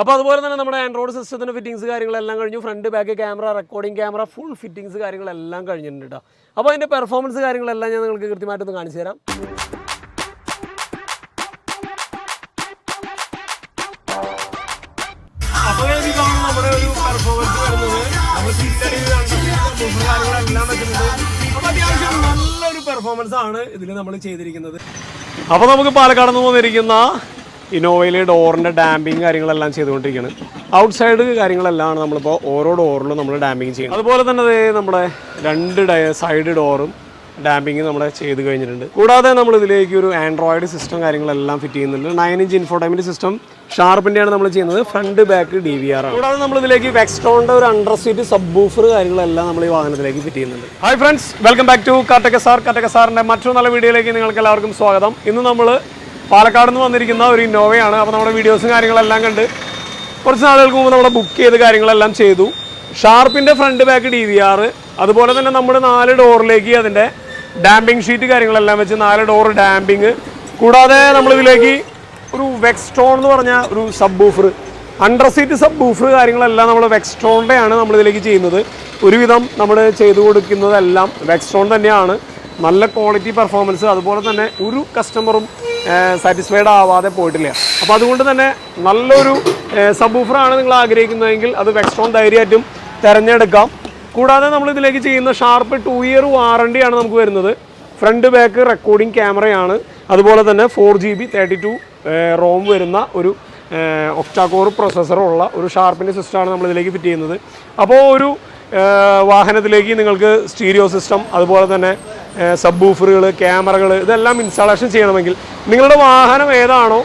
അപ്പോൾ അതുപോലെ തന്നെ നമ്മുടെ ആൻഡ്രോയിഡ് സിസ്റ്റത്തിന്റെ ഫിറ്റിങ്സ് കാര്യങ്ങളെല്ലാം കഴിഞ്ഞു. Front back camera recording camera full fittings കാര്യങ്ങളെല്ലാം കഴിഞ്ഞിട്ടുണ്ട് കേട്ടോ അപ്പോൾ അതിന്റെ പെർഫോമൻസ് കാര്യങ്ങളെല്ലാം ഞാൻ നിങ്ങൾക്ക് കൃത്യമായിട്ടൊന്ന് കാണിച്ചു തരാം. അപ്പോൾ ഇതാണ് നമ്മുടെ ഒരു പെർഫോമൻസ് വരുന്നത് നമ്മൾ കാര്യങ്ങളെല്ലാം വെച്ചിട്ടുണ്ട്. അപ്പോൾ അത്യാവശ്യം നല്ലൊരു പെർഫോമൻസ് ആണ് ഇതിൽ നമ്മൾ ചെയ്തിരിക്കുന്നത്. അപ്പോൾ നമുക്ക് പാലക്കാട് നിന്ന് വന്നിരിക്കുന്ന ഇന്നോവയിലെ ഡോറിന്റെ ഡാമ്പിങ് കാര്യങ്ങളെല്ലാം ചെയ്തുകൊണ്ടിരിക്കുകയാണ് ഔട്ട് സൈഡ് കാര്യങ്ങളെല്ലാം നമ്മളിപ്പോൾ ഓരോ ഡോറിലും നമ്മൾ ഡാമ്പിങ് ചെയ്യുന്നത്. അതുപോലെ തന്നെ നമ്മുടെ രണ്ട് സൈഡ് ഡോറും ഡാമ്പിങ് നമ്മൾ ചെയ്ത് കഴിഞ്ഞിട്ടുണ്ട്. കൂടാതെ നമ്മൾ ഇതിലേക്ക് ഒരു ആൻഡ്രോയിഡ് സിസ്റ്റം കാര്യങ്ങളെല്ലാം ഫിറ്റ് ചെയ്യുന്നുണ്ട്. നയൻ ഇഞ്ച് ഇൻഫോർട്ടൈൻമെന്റ് സിസ്റ്റം ഷാർപ്പിന്റെയാണ് നമ്മൾ ചെയ്യുന്നത്. Front back D V R ആണ്. കൂടാതെ നമ്മൾ ഇതിലേക്ക് വെക്സ്ട്രോണിന്റെ ഒരു അണ്ടർ സീറ്റ് സബ് ബൂഫർ കാര്യങ്ങളെല്ലാം നമ്മൾ ഈ വാഹനത്തിലേക്ക് ഫിറ്റ് ചെയ്യുന്നുണ്ട്. Hi friends welcome back to Kattakka sir Kattakka സാറിന്റെ മറ്റൊരു നല്ല വീഡിയോയിലേക്ക് നിങ്ങൾക്ക് എല്ലാവർക്കും സ്വാഗതം. ഇന്ന് നമ്മൾ പാലക്കാട് നിന്ന് വന്നിരിക്കുന്ന ഒരു ഇന്നോവയാണ്. അപ്പോൾ നമ്മുടെ വീഡിയോസും കാര്യങ്ങളെല്ലാം കണ്ട് കുറച്ച് നാളുകൾക്ക് മുമ്പ് നമ്മുടെ ബുക്ക് ചെയ്ത് കാര്യങ്ങളെല്ലാം ചെയ്തു. ഷാർപ്പിന്റെ front back D V R അതുപോലെ തന്നെ നമ്മുടെ നാല് ഡോറിലേക്ക് അതിന്റെ ഡാമ്പിംഗ് ഷീറ്റ് കാര്യങ്ങളെല്ലാം വെച്ച് നാല് ഡോർ ഡാമ്പിങ് കൂടാതെ നമ്മളിതിലേക്ക് ഒരു വെക്സ്ട്രോൺ എന്ന് പറഞ്ഞ ഒരു subwoofer under seat subwoofer കാര്യങ്ങളെല്ലാം നമ്മൾ വെക്സ്ട്രോണിന്റെ ആണ് നമ്മളിതിലേക്ക് ചെയ്യുന്നത്. ഒരുവിധം നമ്മൾ ചെയ്തു കൊടുക്കുന്നതെല്ലാം വെക്സ്ട്രോൺ തന്നെയാണ്. നല്ല ക്വാളിറ്റി പെർഫോമൻസ് അതുപോലെ തന്നെ ഒരു കസ്റ്റമറും സാറ്റിസ്ഫൈഡ് ആവാതെ പോയിട്ടില്ല. അപ്പോൾ അതുകൊണ്ട് തന്നെ നല്ലൊരു സബ് ബൂഫറാണ് നിങ്ങൾ ആഗ്രഹിക്കുന്നതെങ്കിൽ അത് വെക്സ്ട്രോൺ ധൈര്യമായിട്ടും തിരഞ്ഞെടുക്കാം. കൂടാതെ നമ്മൾ ഇതിലേക്ക് ചെയ്യുന്ന ഷാർപ്പ് ടു ഇയർ വാറണ്ടിയാണ് നമുക്ക് വരുന്നത്. ഫ്രണ്ട് ബാക്ക് റെക്കോർഡിംഗ് ക്യാമറയാണ് അതുപോലെ തന്നെ four G B thirty two ROM വരുന്ന ഒരു ഒക്ടാകോർ പ്രൊസസ്സറുള്ള ഒരു ഷാർപ്പിന്റെ സിസ്റ്റമാണ് നമ്മൾ ഇതിലേക്ക് ഫിറ്റ് ചെയ്യുന്നത്. അപ്പോൾ ഒരു വാഹനത്തിലേക്ക് നിങ്ങൾക്ക് സ്റ്റീരിയോ സിസ്റ്റം അതുപോലെ തന്നെ സബ് ബൂഫറുകൾ ക്യാമറകൾ ഇതെല്ലാം ഇൻസ്റ്റാളേഷൻ ചെയ്യണമെങ്കിൽ നിങ്ങളുടെ വാഹനം ഏതാണോ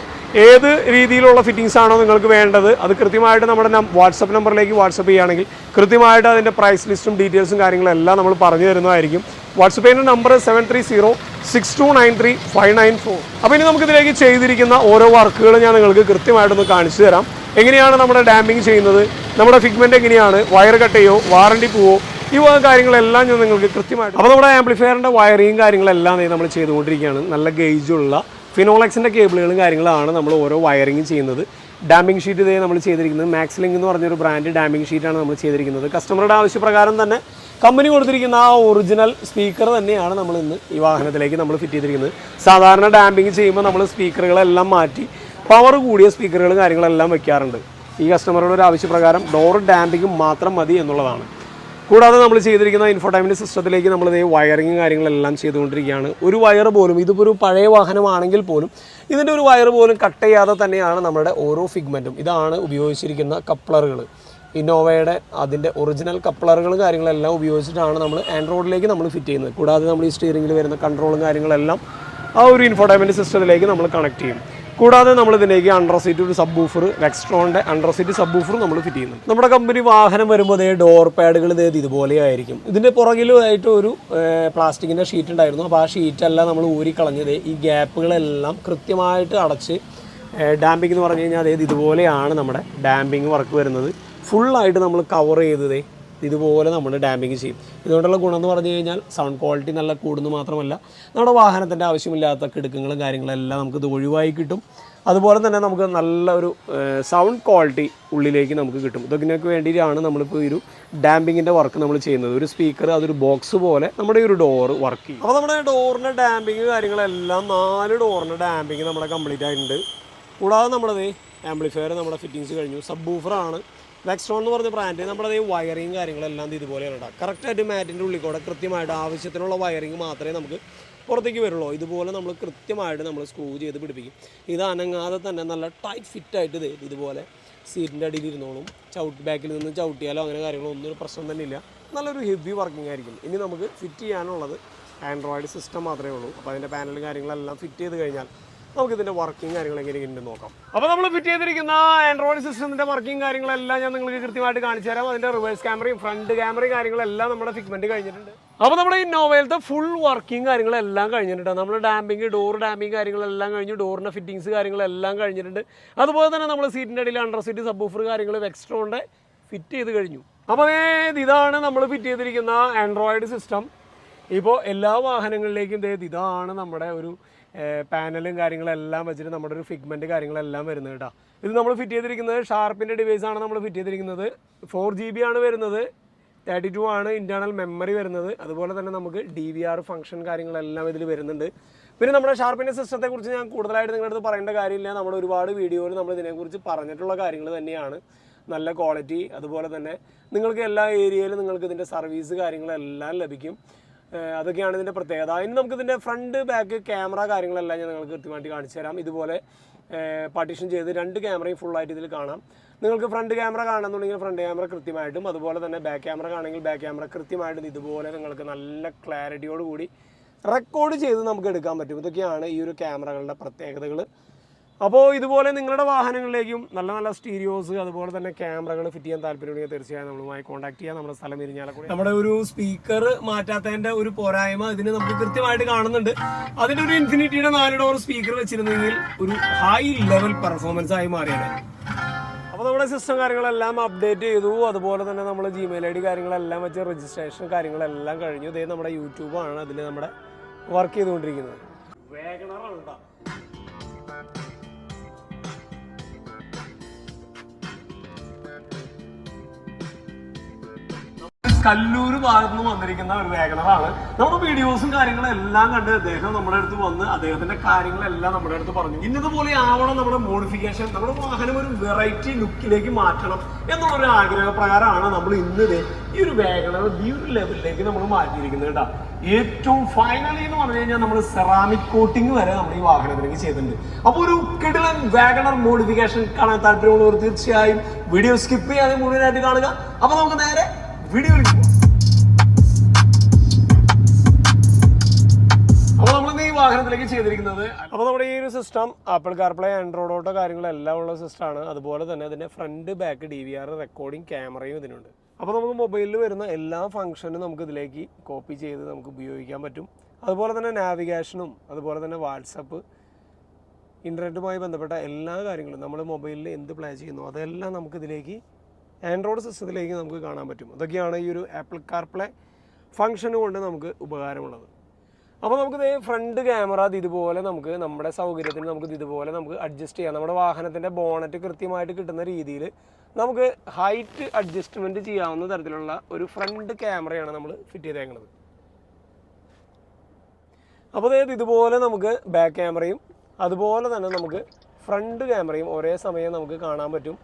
ഏത് രീതിയിലുള്ള ഫിറ്റിംഗ്സ് ആണോ നിങ്ങൾക്ക് വേണ്ടത് അത് കൃത്യമായിട്ട് നമ്മുടെ വാട്സപ്പ് നമ്പറിലേക്ക് വാട്സപ്പ് ചെയ്യുകയാണെങ്കിൽ കൃത്യമായിട്ട് അതിന്റെ പ്രൈസ് ലിസ്റ്റും ഡീറ്റെയിൽസും കാര്യങ്ങളെല്ലാം നമ്മൾ പറഞ്ഞു തരുന്നതായിരിക്കും. വാട്സപ്പ് ചെയ്യുന്ന number seven three zero six two nine three five nine four അപ്പോൾ ഇനി നമുക്കിതിലേക്ക് ചെയ്തിരിക്കുന്ന ഓരോ വർക്കുകൾ ഞാൻ നിങ്ങൾക്ക് കൃത്യമായിട്ടൊന്ന് കാണിച്ചു തരാം. എങ്ങനെയാണ് നമ്മുടെ ഡാമ്പിങ് ചെയ്യുന്നത്? നമ്മുടെ ഫിഗ്മെന്റ് എങ്ങനെയാണ്? വയർ കട്ടയോ വാറണ്ടി പോവോ? ഈ വക കാര്യങ്ങളെല്ലാം ഞാൻ നിങ്ങൾക്ക് കൃത്യമായിട്ട് അപ്പോൾ നമ്മുടെ ആംപ്ലിഫയറിന്റെ വയറിങ് കാര്യങ്ങളെല്ലാം നമ്മൾ ചെയ്തുകൊണ്ടിരിക്കുകയാണ്. നല്ല ഗേജുള്ള ഫിനോളക്സിന്റെ കേബിളുകളും കാര്യങ്ങളാണ് നമ്മൾ ഓരോ വയറിങ് ചെയ്യുന്നത്. ഡാമ്പിംഗ് ഷീറ്റ് ഇതേ നമ്മൾ ചെയ്തിരിക്കുന്നത്. മാക്സ്ലിംഗ് എന്ന് പറഞ്ഞൊരു ബ്രാൻഡ് ഡാമ്പിംഗ് ഷീറ്റാണ് നമ്മൾ ചെയ്തിരിക്കുന്നത്. കസ്റ്റമറുടെ ആവശ്യപ്രകാരം തന്നെ കമ്പനി കൊടുത്തിരിക്കുന്ന ആ ഒറിജിനൽ സ്പീക്കർ തന്നെയാണ് നമ്മൾ ഇന്ന് ഈ വാഹനത്തിലേക്ക് നമ്മൾ ഫിറ്റ് ചെയ്തിരിക്കുന്നത്. സാധാരണ ഡാമ്പിംഗ് ചെയ്യുമ്പോൾ നമ്മൾ സ്പീക്കറുകളെല്ലാം മാറ്റി പവർ കൂടിയ സ്പീക്കറുകളും കാര്യങ്ങളെല്ലാം വെക്കാറുണ്ട്. ഈ കസ്റ്റമറുടെ ഒരു ആവശ്യപ്രകാരം ഡോർ ഡാമ്പിംഗ് മാത്രം മതി എന്നുള്ളതാണ്. കൂടാതെ നമ്മൾ ചെയ്തിരിക്കുന്ന ഇൻഫോടൈമിന്റെ സിസ്റ്റത്തിലേക്ക് നമ്മൾ ഇതേ വയറിങ് കാര്യങ്ങളെല്ലാം ചെയ്തുകൊണ്ടിരിക്കുകയാണ്. ഒരു വയർ പോലും ഇതിപ്പോൾ ഒരു പഴയ വാഹനമാണെങ്കിൽ പോലും ഇതിന്റെ ഒരു വയർ പോലും കട്ട് ചെയ്യാതെ തന്നെയാണ് നമ്മുടെ ഓരോ ഫിഗ്മെന്റും ഇതാണ് ഉപയോഗിച്ചിരിക്കുന്ന കപ്ലറുകൾ ഇന്നോവയുടെ അതിന്റെ ഒറിജിനൽ കപ്ലറുകൾ കാര്യങ്ങളെല്ലാം ഉപയോഗിച്ചിട്ടാണ് നമ്മൾ ആൻഡ്രോയിഡിലേക്ക് നമ്മൾ ഫിറ്റ് ചെയ്യുന്നത്. കൂടാതെ നമ്മൾ ഈ സ്റ്റിയറിംഗിൽ വരുന്ന കൺട്രോളും കാര്യങ്ങളെല്ലാം ആ ഒരു ഇൻഫോർട്ടൈൻമെന്റ് സിസ്റ്റത്തിലേക്ക് നമ്മൾ കണക്ട് ചെയ്യും. കൂടാതെ നമ്മൾ ഇതിലേക്ക് അണ്ടർ സീറ്റ് ഒരു സബ് ബൂഫർ വെക്സ്ട്രോണിന്റെ അണ്ടർ സീറ്റ് സബ് ബൂഫർ നമ്മൾ ഫിറ്റ് ചെയ്യുന്നുണ്ട്. നമ്മുടെ കമ്പനി വാഹനം വരുമ്പോൾ അതേ ഡോർ പാഡുകൾ ഇതേ ഇതുപോലെ ആയിരിക്കും. ഇതിന്റെ പുറകിലുമായിട്ട് ഒരു പ്ലാസ്റ്റിക്കിന്റെ ഷീറ്റ് ഉണ്ടായിരുന്നു. അപ്പോൾ ആ ഷീറ്റെല്ലാം നമ്മൾ ഊരിക്കളഞ്ഞത് ഈ ഗ്യാപ്പുകളെല്ലാം കൃത്യമായിട്ട് അടച്ച് ഡാമ്പിംഗ് എന്ന് പറഞ്ഞു കഴിഞ്ഞാൽ അതായത് ഇതുപോലെയാണ് നമ്മുടെ ഡാമ്പിംഗ് വർക്ക് വരുന്നത്. ഫുള്ളായിട്ട് നമ്മൾ കവർ ചെയ്തതേ ഇതുപോലെ നമ്മൾ ഡാമിങ് ചെയ്യും. ഇതുകൊണ്ടുള്ള ഗുണം എന്ന് പറഞ്ഞു കഴിഞ്ഞാൽ സൗണ്ട് ക്വാളിറ്റി നല്ല കൂടുന്നു മാത്രമല്ല നമ്മുടെ വാഹനത്തിന്റെ ആവശ്യമില്ലാത്ത കിടുക്കങ്ങളും കാര്യങ്ങളെല്ലാം നമുക്ക് ഇത് ഒഴിവായി കിട്ടും. അതുപോലെ തന്നെ നമുക്ക് നല്ല ഒരു സൗണ്ട് ക്വാളിറ്റി ഉള്ളിലേക്ക് നമുക്ക് കിട്ടും. ഇതൊക്കെ വേണ്ടിയിട്ടാണ് നമ്മളിപ്പോൾ ഒരു ഡാമ്പിങ്ങിന്റെ വർക്ക് നമ്മൾ ചെയ്യുന്നത്. ഒരു സ്പീക്കർ അതൊരു ബോക്സ് പോലെ നമ്മുടെ ഒരു ഡോർ വർക്ക് ചെയ്യും. അപ്പോൾ നമ്മുടെ ഡോറിന്റെ ഡാമ്പിങ് കാര്യങ്ങളെല്ലാം നാല് ഡോറിന്റെ ഡാമ്പിങ് നമ്മുടെ കംപ്ലീറ്റ് ആയിട്ടുണ്ട്. കൂടാതെ നമ്മളത് ആംപ്ലിഫയർ നമ്മുടെ ഫിറ്റിങ്സ് കഴിഞ്ഞു. സബ് ബൂഫറാണ് വെക്സ്ട്രോൺ എന്ന് പറഞ്ഞ ബ്രാൻഡ് നമ്മുടെ ഈ വയറിങ് കാര്യങ്ങളെല്ലാം ഇത് ഇതുപോലെയാണ് ഉണ്ടാകുക കറക്റ്റായിട്ട് മാറ്റിന്റെ ഉള്ളിൽ കൂടെ കൃത്യമായിട്ട് ആവശ്യത്തിനുള്ള വയറിങ് മാത്രമേ നമുക്ക് പുറത്തേക്ക് വരുള്ളൂ. ഇതുപോലെ നമ്മൾ കൃത്യമായിട്ട് നമ്മൾ സ്ക്രൂ ചെയ്ത് പിടിപ്പിക്കും. ഇത് അനങ്ങാതെ തന്നെ നല്ല ടൈറ്റ് ഫിറ്റായിട്ട് ഇത് ഇതുപോലെ സീറ്റിന്റെ അടിയിൽ ഇരുന്നോളും. ചവിട്ട് ബാക്കിൽ നിന്ന് ചവിട്ടിയാലോ അങ്ങനെ കാര്യങ്ങളോ ഒന്നും ഒരു പ്രശ്നം തന്നെ ഇല്ല. നല്ലൊരു ഹെവി വർക്കിംഗ് ആയിരിക്കും. ഇനി നമുക്ക് ഫിറ്റ് ചെയ്യാനുള്ളത് ആൻഡ്രോയിഡ് സിസ്റ്റം മാത്രമേ ഉള്ളൂ. അപ്പോൾ അതിന്റെ പാനലും കാര്യങ്ങളെല്ലാം ഫിറ്റ് ചെയ്ത് കഴിഞ്ഞാൽ നമുക്ക് ഇതിന്റെ വർക്കിംഗ് കാര്യങ്ങൾ എങ്ങനെയെങ്കിലും നോക്കാം. അപ്പോൾ നമ്മൾ ഫിറ്റ് ചെയ്തിരിക്കുന്ന ആൻഡ്രോയിഡ് സിസ്റ്റത്തിന്റെ വർക്കിംഗ് കാര്യങ്ങളെല്ലാം ഞാൻ നിങ്ങൾക്ക് കൃത്യമായിട്ട് കാണിച്ചു തരാം. അതിന്റെ റിവേഴ്സ് ക്യാമറയും ഫ്രണ്ട് ക്യാമറയും കാര്യങ്ങളെല്ലാം നമ്മുടെ ഫിഗ്മെന്റ് കഴിഞ്ഞിട്ടുണ്ട്. അപ്പോൾ നമ്മുടെ ഈ നോവലത്തെ ഫുൾ വർക്കിംഗ് കാര്യങ്ങളെല്ലാം കഴിഞ്ഞിട്ടുണ്ട്. നമ്മൾ ഡാമ്പിങ് ഡോർ ഡാമ്പിങ് കാര്യങ്ങളെല്ലാം കഴിഞ്ഞു ഡോറിന്റെ ഫിറ്റിംഗ്സ് കാര്യങ്ങളെല്ലാം കഴിഞ്ഞിട്ടുണ്ട്. അതുപോലെ തന്നെ നമ്മൾ സീറ്റിന്റെ അടിയിൽ അണ്ടർ സീറ്റ് സബ് ഓഫർ കാര്യങ്ങൾ എക്സ്ട്രോണ്ട് ഫിറ്റ് ചെയ്ത് കഴിഞ്ഞു. അപ്പോൾ ഇതാണ് നമ്മൾ ഫിറ്റ് ചെയ്തിരിക്കുന്ന ആൻഡ്രോയിഡ് സിസ്റ്റം ഇപ്പോൾ എല്ലാ വാഹനങ്ങളിലേക്കും ഇതാണ് നമ്മുടെ ഒരു പാനലും കാര്യങ്ങളെല്ലാം വെച്ചിട്ട് നമ്മുടെ ഒരു ഫിഗ്മെന്റ് കാര്യങ്ങളെല്ലാം വരുന്നത് കേട്ടോ. ഇത് നമ്മൾ ഫിറ്റ് ചെയ്തിരിക്കുന്നത് ഷാർപ്പിന്റെ ഡിവൈസാണ് നമ്മൾ ഫിറ്റ് ചെയ്തിരിക്കുന്നത്. ഫോർ ജി ബി ആണ് വരുന്നത്. തേർട്ടി ടു ആണ് ഇന്റേർണൽ മെമ്മറി വരുന്നത്. അതുപോലെ തന്നെ നമുക്ക് ഡി വി ആർ ഫംഗ്ഷൻ കാര്യങ്ങളെല്ലാം ഇതിൽ വരുന്നുണ്ട്. പിന്നെ നമ്മുടെ ഷാർപ്പിന്റെ സിസ്റ്റത്തെക്കുറിച്ച് ഞാൻ കൂടുതലായിട്ട് നിങ്ങളുടെ അടുത്ത് പറയേണ്ട കാര്യമില്ല. നമ്മൾ ഒരുപാട് വീഡിയോയിൽ നമ്മൾ ഇതിനെക്കുറിച്ച് പറഞ്ഞിട്ടുള്ള കാര്യങ്ങൾ തന്നെയാണ്. നല്ല ക്വാളിറ്റി അതുപോലെ തന്നെ നിങ്ങൾക്ക് എല്ലാ ഏരിയയിലും നിങ്ങൾക്ക് ഇതിന്റെ സർവീസ് കാര്യങ്ങളെല്ലാം ലഭിക്കും. അതൊക്കെയാണ് ഇതിന്റെ പ്രത്യേകത. ഇനി നമുക്ക് ഇതിന്റെ ഫ്രണ്ട് ബാക്ക് ക്യാമറ കാര്യങ്ങളെല്ലാം ഞാൻ നിങ്ങൾക്ക് കൃത്യമായിട്ട് കാണിച്ചു തരാം. ഇതുപോലെ പാർട്ടീഷൻ ചെയ്ത് രണ്ട് ക്യാമറയും ഫുള്ളായിട്ട് ഇതിൽ കാണാം. നിങ്ങൾക്ക് ഫ്രണ്ട് ക്യാമറ കാണുന്നുണ്ടെങ്കിൽ ഫ്രണ്ട് ക്യാമറ കൃത്യമായിട്ടും അതുപോലെ തന്നെ ബാക്ക് ക്യാമറ കാണണമെങ്കിൽ ബാക്ക് ക്യാമറ കൃത്യമായിട്ടും ഇതുപോലെ നിങ്ങൾക്ക് നല്ല ക്ലാരിറ്റിയോടുകൂടി റെക്കോർഡ് ചെയ്ത് നമുക്ക് എടുക്കാൻ പറ്റും. ഇതൊക്കെയാണ് ഈ ഒരു ക്യാമറകളുടെ പ്രത്യേകതകൾ അപ്പോൾ ഇതുപോലെ നിങ്ങളുടെ വാഹനങ്ങളിലേക്കും നല്ല നല്ല സ്റ്റീരിയോസ് അതുപോലെ തന്നെ ക്യാമറകൾ ഫിറ്റ് ചെയ്യാൻ താല്പര്യമുണ്ടെങ്കിൽ തീർച്ചയായും നമ്മളുമായി കോൺടാക്ട് ചെയ്യാം. നമ്മുടെ സ്ഥലം ഇരിഞ്ഞാലക്കുടി. നമ്മുടെ ഒരു സ്പീക്കർ മാറ്റാത്തതിന്റെ ഒരു പോരായ്മ ഇതിന് നമുക്ക് കൃത്യമായിട്ട് കാണുന്നുണ്ട്. അതിന്റെ ഒരു ഇൻഫിനിറ്റിയുടെ നാല് ഡോർ സ്പീക്കർ വെച്ചിരുന്നെങ്കിൽ ഒരു ഹൈ ലെവൽ പെർഫോമൻസ് ആയി മാറിയാണ് അപ്പോൾ നമ്മുടെ സിസ്റ്റം കാര്യങ്ങളെല്ലാം അപ്ഡേറ്റ് ചെയ്തു. അതുപോലെ തന്നെ നമ്മൾ ജിമെയിൽ ഐ ഡി കാര്യങ്ങളെല്ലാം വെച്ച് രജിസ്ട്രേഷൻ കാര്യങ്ങളെല്ലാം കഴിഞ്ഞു. ഇതേ നമ്മുടെ യൂട്യൂബാണ് അതിൽ നമ്മുടെ വർക്ക് ചെയ്തുകൊണ്ടിരിക്കുന്നത്. വേഗണറാണ് കല്ലൂർ ഭാഗത്ത് നിന്ന് വന്നിരിക്കുന്ന ഒരു വേഗനറാണ് നമ്മുടെ വീഡിയോസും കാര്യങ്ങളും എല്ലാം കണ്ട് അദ്ദേഹം നമ്മുടെ അടുത്ത് വന്ന് അദ്ദേഹത്തിന്റെ കാര്യങ്ങളെല്ലാം നമ്മുടെ അടുത്ത് പറഞ്ഞു. ഇന്നതുപോലെ ആവണം നമ്മുടെ മോഡിഫിക്കേഷൻ നമ്മുടെ വാഹനം ഒരു വെറൈറ്റി ലുക്കിലേക്ക് മാറ്റണം എന്നുള്ളൊരു ആഗ്രഹപ്രകാരമാണ് നമ്മൾ ഇന്ന് ഈ ഒരു വേഗണർ ഈ ഒരു ലെവലിലേക്ക് നമ്മൾ മാറ്റിയിരിക്കുന്നത് കേട്ടോ. ഏറ്റവും ഫൈനലി എന്ന് പറഞ്ഞു കഴിഞ്ഞാൽ നമ്മൾ സെറാമിക് കോട്ടിംഗ് വരെ നമ്മൾ ഈ വാഹനത്തിലേക്ക് ചെയ്തിട്ടുണ്ട്. അപ്പോൾ ഒരു കിടിലൻ വാഗണർ മോഡിഫിക്കേഷൻ കാണാൻ താല്പര്യമുള്ളവർ തീർച്ചയായും വീഡിയോ സ്കിപ്പ് ചെയ്യാതെ മുഴുവനായിട്ട് കാണുക. അപ്പോൾ നമുക്ക് നേരെ ഈ വാഹനത്തിലേക്ക് ചെയ്തിരിക്കുന്നത് അപ്പോൾ നമ്മുടെ ഈ ഒരു system Apple CarPlay android auto കാര്യങ്ങളെല്ലാം ഉള്ള സിസ്റ്റമാണ് അതുപോലെ തന്നെ അതിന്റെ front back D V R recording ക്യാമറയും ഇതിനുണ്ട്. അപ്പോൾ നമുക്ക് മൊബൈലിൽ വരുന്ന എല്ലാ ഫംഗ്ഷനും നമുക്ക് ഇതിലേക്ക് കോപ്പി ചെയ്ത് നമുക്ക് ഉപയോഗിക്കാൻ പറ്റും. അതുപോലെ തന്നെ നാവിഗേഷനും അതുപോലെ തന്നെ വാട്സപ്പ് ഇന്റർനെറ്റുമായി ബന്ധപ്പെട്ട എല്ലാ കാര്യങ്ങളും നമ്മൾ മൊബൈലിൽ എന്ത് പ്ലേ ചെയ്യുന്നു അതെല്ലാം നമുക്ക് ഇതിലേക്ക് ആൻഡ്രോയിഡ് സിസ്റ്റത്തിലേക്ക് നമുക്ക് കാണാൻ പറ്റും. അതൊക്കെയാണ് ഈ ഒരു ആപ്പിൾ കാർപ്ലേ ഫംഗ്ഷൻ കൊണ്ട് നമുക്ക് ഉപകാരമുള്ളത്. അപ്പോൾ നമുക്ക് ഇതേ ഫ്രണ്ട് ക്യാമറ അത് ഇതുപോലെ നമുക്ക് നമ്മുടെ സൗകര്യത്തിന് നമുക്ക് ഇതുപോലെ നമുക്ക് അഡ്ജസ്റ്റ് ചെയ്യാം. നമ്മുടെ വാഹനത്തിന്റെ ബോണറ്റ് കൃത്യമായിട്ട് കിട്ടുന്ന രീതിയിൽ നമുക്ക് ഹൈറ്റ് അഡ്ജസ്റ്റ്മെന്റ് ചെയ്യാവുന്ന തരത്തിലുള്ള ഒരു ഫ്രണ്ട് ക്യാമറയാണ് നമ്മൾ ഫിറ്റ് ചെയ്തേക്കുന്നത് അപ്പോൾ അതായത് ഇതുപോലെ നമുക്ക് ബാക്ക് ക്യാമറയും അതുപോലെ തന്നെ നമുക്ക് ഫ്രണ്ട് ക്യാമറയും ഒരേ സമയം നമുക്ക് കാണാൻ പറ്റും.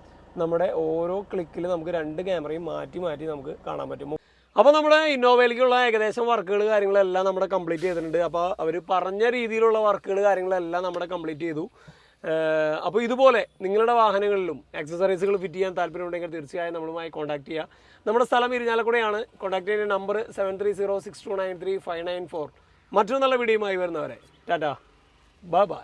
നമ്മുടെ ഓരോ ക്ലിക്കിൽ നമുക്ക് രണ്ട് ക്യാമറയും മാറ്റി മാറ്റി നമുക്ക് കാണാൻ പറ്റും. അപ്പോൾ നമ്മുടെ ഇന്നോവയിലേക്കുള്ള ഏകദേശം വർക്കുകൾ കാര്യങ്ങളെല്ലാം നമ്മുടെ കംപ്ലീറ്റ് ചെയ്തിട്ടുണ്ട്. അപ്പോൾ അവർ പറഞ്ഞ രീതിയിലുള്ള വർക്കുകൾ കാര്യങ്ങളെല്ലാം നമ്മുടെ കംപ്ലീറ്റ് ചെയ്തു. അപ്പോൾ ഇതുപോലെ നിങ്ങളുടെ വാഹനങ്ങളിലും ആക്സസറീസുകൾ ഫിറ്റ് ചെയ്യാൻ താല്പര്യമുണ്ടെങ്കിൽ തീർച്ചയായും നമ്മളുമായി കോൺടാക്ട് ചെയ്യുക നമ്മുടെ സ്ഥലം ഇരിഞ്ഞാലക്കുടയാണ് കോൺടാക്ട് ചെയ്യുന്ന number seven three zero six two nine three five nine four മറ്റൊരു നല്ല വീഡിയോയുമായി വരുന്നവരെ. ടാറ്റാ. Bye bye